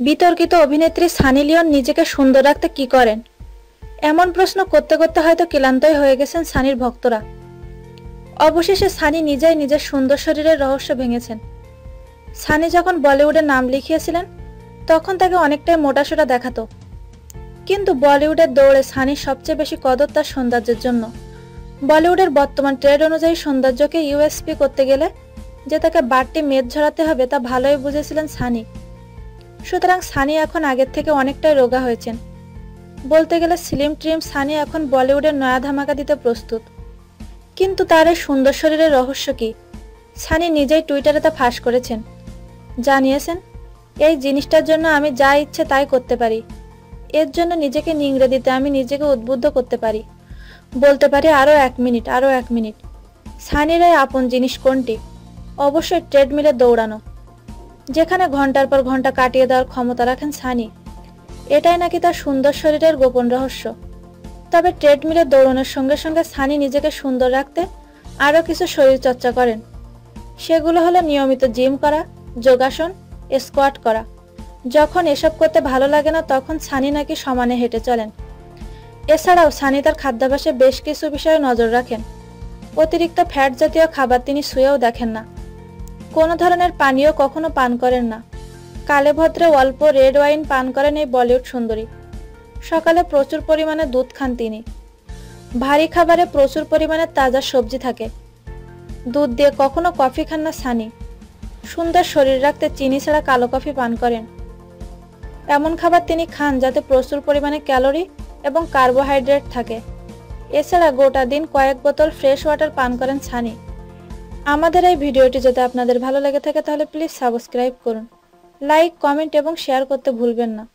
বিতর্কিত অভিনেত্রী সানি লিওন নিজেকে সুন্দর রাখতে কি করেন? এমন প্রশ্ন করতে করতে হয়তো ক্লান্তই হয়ে গেছেন সানির ভক্তরা। অবশেষে সানি নিজেই নিজের সুন্দর শরীরের রহস্য ভেঙেছেন। সানি যখন বলিউডে নাম লিখিয়েছিলেন, তখন তাকে অনেকটাই মোটাসোটা দেখাতো। কিন্তু বলিউডের দৌড়ে সানির সবচেয়ে বেশি কদর তার সৌন্দর্যের জন্য। বলিউডের বর্তমান ট্রেড অনুযায়ী সৌন্দর্যকে ইউএসপি করতে গেলে যে তাকে বাড়তি মেদ ঝরাতে হবে তা ভালোই বুঝেছিলেন সানি। সুতরাং সানি এখন আগের থেকে অনেকটাই রোগা হয়েছেন। বলতে গেলে স্লিম ট্রিম সানি এখন বলিউডের নয়া ধামাকা দিতে প্রস্তুত। কিন্তু তার এই সুন্দর শরীরের রহস্য কি? সানি নিজেই টুইটারে তা ফাঁস করেছেন। জানিয়েছেন, এই জিনিসটার জন্য আমি যা ইচ্ছে তাই করতে পারি। এর জন্য নিজেকে নিংড়ে দিতে আমি নিজেকে উদ্বুদ্ধ করতে পারি। বলতে পারি আরও এক মিনিট আরও এক মিনিট। সানির এই আপন জিনিস কোনটি? অবশ্যই ট্রেডমিলে দৌড়ানো। যেখানে ঘণ্টার পর ঘণ্টা কাটিয়ে দেওয়ার ক্ষমতা রাখেন সানি। এটাই নাকি তার সুন্দর শরীরের গোপন রহস্য। তবে ট্রেডমিলে দৌড়ানোর সঙ্গে সঙ্গে সানি নিজেকে সুন্দর রাখতে আরও কিছু শরীর চর্চা করেন। সেগুলো হলো নিয়মিত জিম করা, যোগাসন, স্কোয়াট করা। যখন এসব করতে ভালো লাগে না, তখন সানি নাকি সমানে হেঁটে চলেন। এছাড়াও সানি তার খাদ্যাভ্যাসে বেশ কিছু বিষয়ে নজর রাখেন। অতিরিক্ত ফ্যাট জাতীয় খাবার তিনি শুয়েও দেখেন না। কোনো ধরনের পানীয় কখনো পান করেন না। কালে ভদ্রে অল্প রেড ওয়াইন পান করেন এই বলিউড সুন্দরী। সকালে প্রচুর পরিমাণে দুধ খান তিনি। ভারী খাবারে প্রচুর পরিমাণে তাজা সবজি থাকে। দুধ দিয়ে কখনো কফি খান না সানি। সুন্দর শরীর রাখতে চিনি ছাড়া কালো কফি পান করেন। এমন খাবার তিনি খান যাতে প্রচুর পরিমাণে ক্যালোরি এবং কার্বোহাইড্রেট থাকে। এছাড়া গোটা দিন কয়েক বোতল ফ্রেশ ওয়াটার পান করেন ছানি। আমাদের এই ভিডিওটি যদি আপনাদের ভালো লেগে থাকে তাহলে প্লিজ সাবস্ক্রাইব করুন। লাইক, কমেন্ট এবং শেয়ার করতে ভুলবেন না।